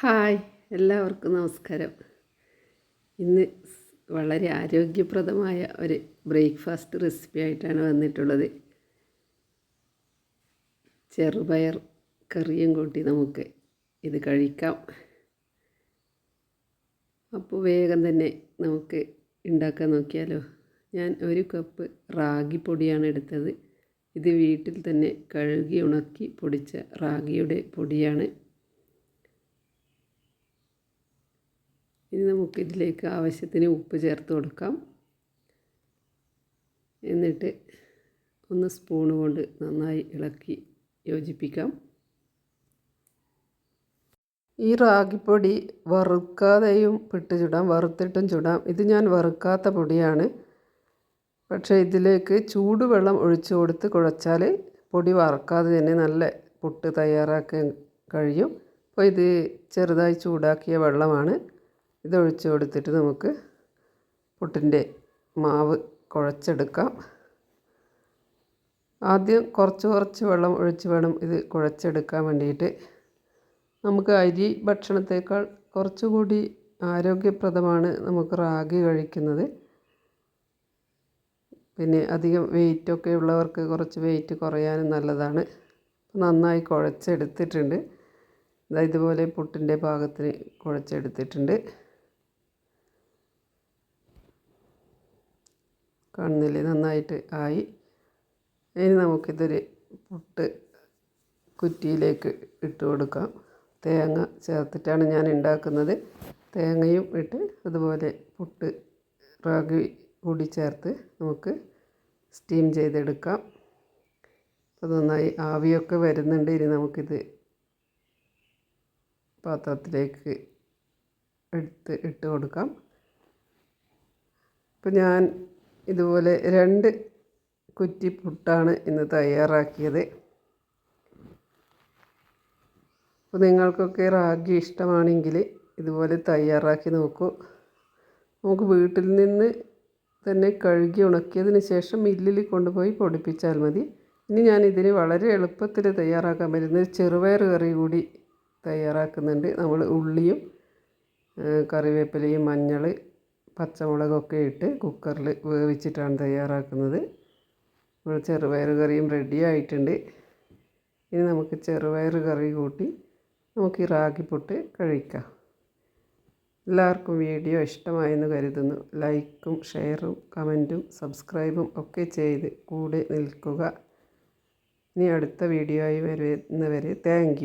Hi എല്ലാവർക്കും നമസ്കാരം. ഇന്ന് വളരെ ആരോഗ്യപ്രദമായ ഒരു ബ്രേക്ക്ഫാസ്റ്റ് റെസിപ്പി ആയിട്ടാണ് വന്നിട്ടുള്ളത്. ചെറുപയർ കറിയും കൂട്ടി നമുക്ക് ഇത് കഴിക്കാം. അപ്പോൾ വേഗം തന്നെ നമുക്ക് ഉണ്ടാക്കാൻ നോക്കിയാലോ. ഞാൻ ഒരു കപ്പ് റാഗി പൊടിയാണ് എടുത്തത്. ഇത് വീട്ടിൽ തന്നെ കഴുകി ഉണക്കി പൊടിച്ച റാഗിയുടെ പൊടിയാണ്. ഇനി നമുക്ക് ഇതിലേക്ക് ആവശ്യത്തിന് ഉപ്പ് ചേർത്ത് കൊടുക്കാം. എന്നിട്ട് ഒന്ന് സ്പൂൺ കൊണ്ട് നന്നായി ഇളക്കി യോജിപ്പിക്കാം. ഈ റാഗിപ്പൊടി വറുക്കാതെയും പിട്ട് ചുടാം വറുത്തിട്ടും ചുടാം. ഇത് ഞാൻ വറുക്കാത്ത പൊടിയാണ്. പക്ഷേ ഇതിലേക്ക് ചൂടുവെള്ളം ഒഴിച്ചു കൊടുത്ത് കുഴച്ചാൽ പൊടി വറക്കാതെ തന്നെ നല്ല പുട്ട് തയ്യാറാക്കാൻ കഴിയും. അപ്പോൾ ഇത് ചെറുതായി ചൂടാക്കിയ വെള്ളമാണ്. ഇതൊഴിച്ച് കൊടുത്തിട്ട് നമുക്ക് പുട്ടിന്റെ മാവ് കുഴച്ചെടുക്കാം. ആദ്യം കുറച്ച് കുറച്ച് വെള്ളം ഒഴിച്ച് വേണം ഇത് കുഴച്ചെടുക്കാൻ വേണ്ടിയിട്ട്. നമുക്ക് അരി ഭക്ഷണത്തേക്കാൾ കുറച്ചുകൂടി ആരോഗ്യപ്രദമാണ് നമുക്ക് റാഗി കഴിക്കുന്നത്. പിന്നെ അധികം വെയിറ്റൊക്കെ ഉള്ളവർക്ക് കുറച്ച് വെയിറ്റ് കുറയാനും നല്ലതാണ്. നന്നായി കുഴച്ചെടുത്തിട്ടുണ്ട്. ഇതുപോലെ പുട്ടിന്റെ പാകത്തിന് കുഴച്ചെടുത്തിട്ടുണ്ട്. കാണുന്നില്ലേ? നന്നായിട്ട് ആയി. ഇനി നമുക്കിതൊരു പുട്ട് കുറ്റിയിലേക്ക് ഇട്ട് കൊടുക്കാം. തേങ്ങ ചേർത്തിട്ടാണ് ഞാൻ ഉണ്ടാക്കുന്നത്. തേങ്ങയും ഇട്ട് അതുപോലെ പുട്ട് റാഗി കൂടി ചേർത്ത് നമുക്ക് സ്റ്റീം ചെയ്തെടുക്കാം. അപ്പോൾ നന്നായി ആവിയൊക്കെ വരുന്നുണ്ട്. ഇനി നമുക്കിത് പാത്രത്തിലേക്ക് എടുത്ത് ഇട്ട് കൊടുക്കാം. ഇപ്പം ഞാൻ ഇതുപോലെ രണ്ട് കുറ്റി പുട്ടാണ് ഇന്ന് തയ്യാറാക്കിയത്. അപ്പോൾ നിങ്ങൾക്കൊക്കെ റാഗി ഇഷ്ടമാണെങ്കിൽ ഇതുപോലെ തയ്യാറാക്കി നോക്കൂ. നമുക്ക് വീട്ടിൽ നിന്ന് തന്നെ കഴുകി ഉണക്കിയതിന് ശേഷം മില്ലിൽ കൊണ്ടുപോയി പൊടിപ്പിച്ചാൽ മതി. ഇനി ഞാൻ ഇതിന് വളരെ എളുപ്പത്തിൽ തയ്യാറാക്കാൻ പറ്റുന്ന ചെറുപയർ കറി കൂടി തയ്യാറാക്കുന്നുണ്ട്. നമ്മൾ ഉള്ളിയും കറിവേപ്പിലയും മഞ്ഞൾ പച്ചമുളകൊക്കെ ഇട്ട് കുക്കറിൽ വേവിച്ചിട്ടാണ് തയ്യാറാക്കുന്നത്. നമ്മുടെ ചെറുപയർ കറിയും റെഡി ആയിട്ടുണ്ട്. ഇനി നമുക്ക് ചെറുപയർ കറി കൂട്ടി നമുക്ക് ഈ റാഗിപ്പൊട്ട് കഴിക്കാം. എല്ലാവർക്കും വീഡിയോ ഇഷ്ടമായെന്ന് കരുതുന്നു. ലൈക്കും ഷെയറും കമന്റും സബ്സ്ക്രൈബും ഒക്കെ ചെയ്ത് കൂടെ നിൽക്കുക. ഇനി അടുത്ത വീഡിയോ ആയി വരുന്നവരെ താങ്ക്